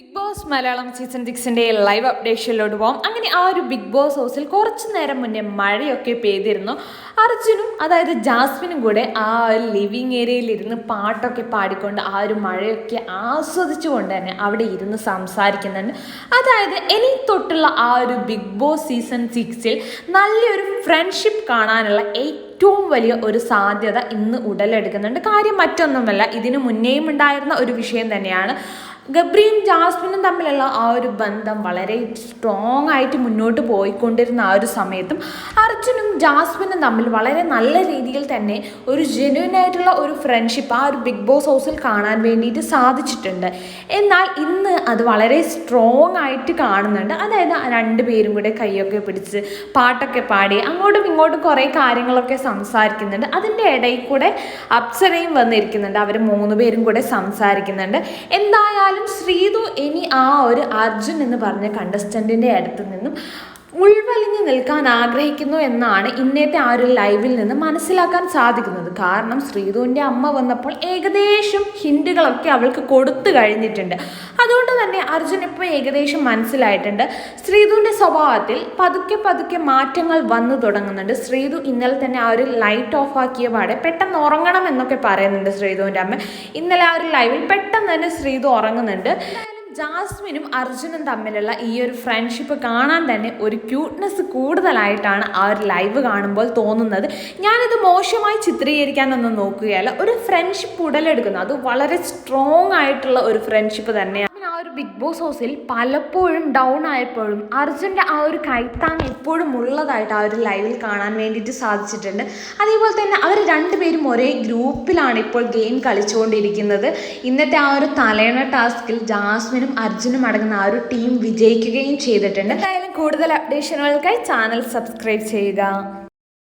Big Boss Malayalam season സിക്സിന്റെ live അപ്ഡേഷനിലോട്ട് പോകാം അങ്ങനെ ആ ഒരു ബിഗ് ബോസ് ഹൗസിൽ കുറച്ച് നേരം മുന്നേ മഴയൊക്കെ പെയ്തിരുന്നു. അർജുനും അതായത് ജാസ്മിനും കൂടെ ആ ഒരു ലിവിങ് ഏരിയയിൽ ഇരുന്ന് പാട്ടൊക്കെ പാടിക്കൊണ്ട് ആ ഒരു മഴയൊക്കെ ആസ്വദിച്ചുകൊണ്ട് തന്നെ അവിടെ ഇരുന്ന് സംസാരിക്കുന്നുണ്ട്. അതായത് എനി തൊട്ടുള്ള ആ ഒരു ബിഗ് ബോസ് സീസൺ സിക്സിൽ നല്ലൊരു ഫ്രണ്ട്ഷിപ്പ് കാണാനുള്ള ഏറ്റവും വലിയ ഒരു സാധ്യത ഇന്ന് ഉടലെടുക്കുന്നുണ്ട്. കാര്യം മറ്റൊന്നുമല്ല ഇതിനു മുന്നേയും ഉണ്ടായിരുന്ന ഒരു വിഷയം തന്നെയാണ് ഗബ്രിയും ജാസ്മിനും തമ്മിലുള്ള ആ ഒരു ബന്ധം വളരെ സ്ട്രോങ് ആയിട്ട് മുന്നോട്ട് പോയിക്കൊണ്ടിരുന്ന ആ ഒരു സമയത്തും അർജുനും ജാസ്മിനും തമ്മിൽ വളരെ നല്ല രീതിയിൽ തന്നെ ഒരു ജെന്യൂൻ ആയിട്ടുള്ള ഒരു ഫ്രണ്ട്ഷിപ്പ് ആ ഒരു ബിഗ് ബോസ് ഹൗസിൽ കാണാൻ വേണ്ടിയിട്ട് സാധിച്ചിട്ടുണ്ട്. എന്നാൽ ഇന്ന് അത് വളരെ സ്ട്രോങ് ആയിട്ട് കാണുന്നുണ്ട്. അതായത് രണ്ട് പേരും കൂടെ കൈയൊക്കെ പിടിച്ച് പാട്ടൊക്കെ പാടി അങ്ങോട്ടും ഇങ്ങോട്ടും കുറേ കാര്യങ്ങളൊക്കെ സംസാരിക്കുന്നുണ്ട്. അതിന്റെ ഇടയിൽ കൂടെ അപ്സരയും വന്നിരിക്കുന്നുണ്ട്. അവർ മൂന്ന് പേരും കൂടെ സംസാരിക്കുന്നുണ്ട്. എന്തായാലും ശ്രീതു ഇനി ആ ഒരു അർജുൻ എന്ന് പറഞ്ഞ കണ്ടസ്റ്റന്റിന്റെ അടുത്ത് നിന്നും ഉൾവലിഞ്ഞ് നിൽക്കാൻ ആഗ്രഹിക്കുന്നു എന്നാണ് ഇന്നത്തെ ആ ഒരു ലൈവിൽ നിന്ന് മനസ്സിലാക്കാൻ സാധിക്കുന്നത്. കാരണം ശ്രീധുവിന്റെ അമ്മ വന്നപ്പോൾ ഏകദേശം ഹിൻഡുകളൊക്കെ അവൾക്ക് കൊടുത്തു കഴിഞ്ഞിട്ടുണ്ട്. അതുകൊണ്ട് തന്നെ അർജുൻ ഇപ്പോൾ ഏകദേശം മനസ്സിലായിട്ടുണ്ട്. ശ്രീധുവിന്റെ സ്വഭാവത്തിൽ പതുക്കെ പതുക്കെ മാറ്റങ്ങൾ വന്നു തുടങ്ങുന്നുണ്ട്. ശ്രീധു ഇന്നലെ തന്നെ ആ ഒരു ലൈറ്റ് ഓഫ് ആക്കിയ പാടെ പെട്ടെന്ന് ഉറങ്ങണം എന്നൊക്കെ പറയുന്നുണ്ട് ശ്രീധുവിന്റെ അമ്മ. ഇന്നലെ ആ ഒരു ലൈവിൽ പെട്ടെന്ന് തന്നെ ശ്രീധു ഉറങ്ങുന്നുണ്ട്. ജാസ്മിനും അർജുനും തമ്മിലുള്ള ഈ ഒരു ഫ്രണ്ട്ഷിപ്പ് കാണാൻ തന്നെ ഒരു ക്യൂട്ട്നെസ് കൂടുതലായിട്ടാണ് ആ ഒരു ലൈവ് കാണുമ്പോൾ തോന്നുന്നത്. ഞാനിത് മോശമായി ചിത്രീകരിക്കാനൊന്നും നോക്കുകയല്ല. ഒരു ഫ്രണ്ട്ഷിപ്പ് ഉടലെടുക്കുന്നു. അത് വളരെ സ്ട്രോങ് ആയിട്ടുള്ള ഒരു ഫ്രണ്ട്ഷിപ്പ് തന്നെയാണ്. ബിഗ് ബോസ് ഹൗസിൽ പലപ്പോഴും ഡൗൺ ആയപ്പോഴും അർജുന്റെ ആ ഒരു കൈത്താങ് എപ്പോഴും ഉള്ളതായിട്ട് ആ ഒരു ലൈവിൽ കാണാൻ വേണ്ടിയിട്ട് സാധിച്ചിട്ടുണ്ട്. അതേപോലെ തന്നെ അവർ രണ്ടുപേരും ഒരേ ഗ്രൂപ്പിലാണ് ഇപ്പോൾ ഗെയിം കളിച്ചുകൊണ്ടിരിക്കുന്നത്. ഇന്നത്തെ ആ ഒരു തലേണ ടാസ്കിൽ ജാസ്മിനും അർജുനും അടങ്ങുന്ന ആ ഒരു ടീം വിജയിക്കുകയും ചെയ്തിട്ടുണ്ട്. എന്തായാലും കൂടുതൽ അപ്ഡേഷനുകൾക്കായി ചാനൽ സബ്സ്ക്രൈബ് ചെയ്യുക.